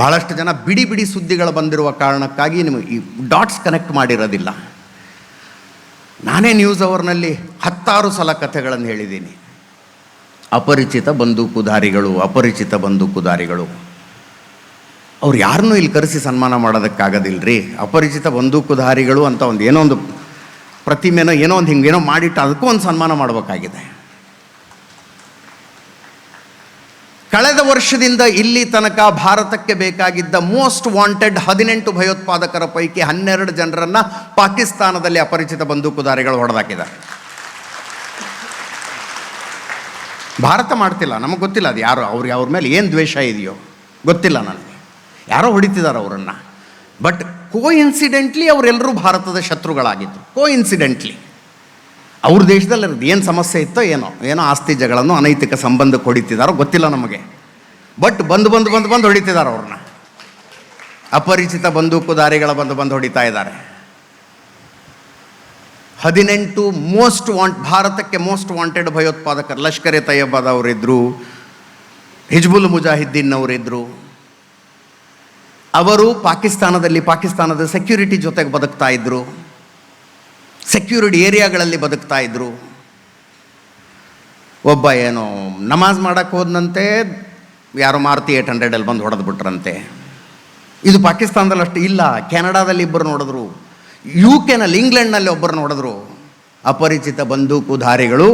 ಬಹಳಷ್ಟು ಜನ ಬಿಡಿ ಬಿಡಿ ಸುದ್ದಿಗಳು ಬಂದಿರುವ ಕಾರಣಕ್ಕಾಗಿ ನಿಮಗೆ ಈ ಡಾಟ್ಸ್ ಕನೆಕ್ಟ್ ಮಾಡಿರೋದಿಲ್ಲ. ನಾನೇ ನ್ಯೂಸ್ ಅವರ್ನಲ್ಲಿ ಹತ್ತಾರು ಸಲ ಕಥೆಗಳನ್ನು ಹೇಳಿದ್ದೀನಿ. ಅಪರಿಚಿತ ಬಂದೂಕುಧಾರಿಗಳು ಅಪರಿಚಿತ ಬಂದೂಕುಧಾರಿಗಳು. ಅವ್ರು ಯಾರನ್ನೂ ಇಲ್ಲಿ ಕರೆಸಿ ಸನ್ಮಾನ ಮಾಡೋದಕ್ಕಾಗೋದಿಲ್ರಿ? ಅಪರಿಚಿತ ಬಂದೂಕುಧಾರಿಗಳು ಅಂತ ಒಂದು ಏನೋ ಒಂದು ಪ್ರತಿಮೆನೋ ಏನೋ ಒಂದು ಹಿಂಗೆ ಏನೋ ಮಾಡಿಟ್ಟು ಅದಕ್ಕೂ ಒಂದು ಸನ್ಮಾನ ಮಾಡಬೇಕಾಗಿದೆ. ಕಳೆದ ವರ್ಷದಿಂದ ಇಲ್ಲಿ ತನಕ ಭಾರತಕ್ಕೆ ಬೇಕಾಗಿದ್ದ ಮೋಸ್ಟ್ ವಾಂಟೆಡ್ ಹದಿನೆಂಟು ಭಯೋತ್ಪಾದಕರ ಪೈಕಿ ಹನ್ನೆರಡು ಜನರನ್ನ ಪಾಕಿಸ್ತಾನದಲ್ಲಿ ಅಪರಿಚಿತ ಬಂದೂಕುದಾರಿಗಳು ಹೊಡೆದಾಕಿದ್ದಾರೆ. ಭಾರತ ಮಾಡ್ತಿಲ್ಲ, ನಮಗೆ ಗೊತ್ತಿಲ್ಲ ಅದು ಯಾರು ಅವ್ರಿಗೆ ಅವ್ರ ಮೇಲೆ ಏನು ದ್ವೇಷ ಇದೆಯೋ, ಗೊತ್ತಿಲ್ಲ ನನಗೆ. ಯಾರೋ ಹೊಡಿತಿದ್ದಾರೆ ಅವರನ್ನು. ಬಟ್ ಕೋ ಇನ್ಸಿಡೆಂಟ್ಲಿ ಅವರೆಲ್ಲರೂ ಭಾರತದ ಶತ್ರುಗಳಾಗಿದ್ದರು ಕೋ ಇನ್ಸಿಡೆಂಟ್ಲಿ ಅವ್ರ ದೇಶದಲ್ಲಿ ಏನು ಸಮಸ್ಯೆ ಇತ್ತೋ ಏನೋ ಏನೋ ಆಸ್ತಿ ಜಗಳನ್ನು ಅನೈತಿಕ ಸಂಬಂಧ ಹೊಡಿತಿದ್ದಾರೋ ಗೊತ್ತಿಲ್ಲ ನಮಗೆ. ಬಟ್ ಬಂದು ಬಂದು ಬಂದು ಬಂದು ಹೊಡಿತಿದ್ದಾರೆ ಅವ್ರನ್ನ. ಅಪರಿಚಿತ ಬಂದೂಕುದಾರಿಗಳ ಬಂದು ಬಂದು ಹೊಡಿತಾ ಇದ್ದಾರೆ. ಹದಿನೆಂಟು ಮೋಸ್ಟ್ ವಾಂಟ್ ಭಾರತಕ್ಕೆ ಮೋಸ್ಟ್ ವಾಂಟೆಡ್ ಭಯೋತ್ಪಾದಕರು, ಲಷ್ಕರ್ ಎ ತಯ್ಯಬಾದ್ ಅವರಿದ್ದರು ಹಿಜ್ಬುಲ್ ಮುಜಾಹಿದ್ದೀನ್ ಅವರಿದ್ದರು ಅವರು ಪಾಕಿಸ್ತಾನದಲ್ಲಿ, ಪಾಕಿಸ್ತಾನದ ಸೆಕ್ಯೂರಿಟಿ ಜೊತೆಗೆ ಬದುಕ್ತಾ ಇದ್ದರು ಸೆಕ್ಯೂರಿಟಿ ಏರಿಯಾಗಳಲ್ಲಿ ಬದುಕ್ತಾ ಇದ್ದರು ಒಬ್ಬ ಏನೋ ನಮಾಜ್ ಮಾಡೋಕ್ಕೆ ಹೋದಂತೆ ಯಾರೋ ಮಾರುತಿ ಏಟ್ ಹಂಡ್ರೆಡಲ್ಲಿ ಬಂದು ಹೊಡೆದು ಬಿಟ್ರಂತೆ. ಇದು ಪಾಕಿಸ್ತಾನದಲ್ಲಿ ಅಷ್ಟು ಇಲ್ಲ, ಕೆನಡಾದಲ್ಲಿ ಇಬ್ಬರು ನೋಡಿದ್ರು ಯು ಕೆನಲ್ಲಿ ಇಂಗ್ಲೆಂಡ್ನಲ್ಲಿ ಒಬ್ಬರು ನೋಡಿದ್ರು. ಅಪರಿಚಿತ ಬಂದೂಕುಧಾರಿಗಳು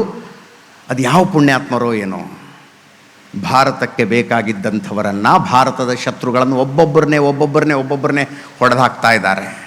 ಅದು ಯಾವ ಪುಣ್ಯಾತ್ಮರೋ ಏನೋ. ಭಾರತಕ್ಕೆ ಬೇಕಾಗಿದ್ದಂಥವರನ್ನು, ಭಾರತದ ಶತ್ರುಗಳನ್ನು ಒಬ್ಬೊಬ್ಬರನ್ನೇ ಒಬ್ಬೊಬ್ಬರನ್ನೇ ಒಬ್ಬೊಬ್ಬರನ್ನೇ ಹೊಡೆದು ಹಾಕ್ತಾ ಇದ್ದಾರೆ.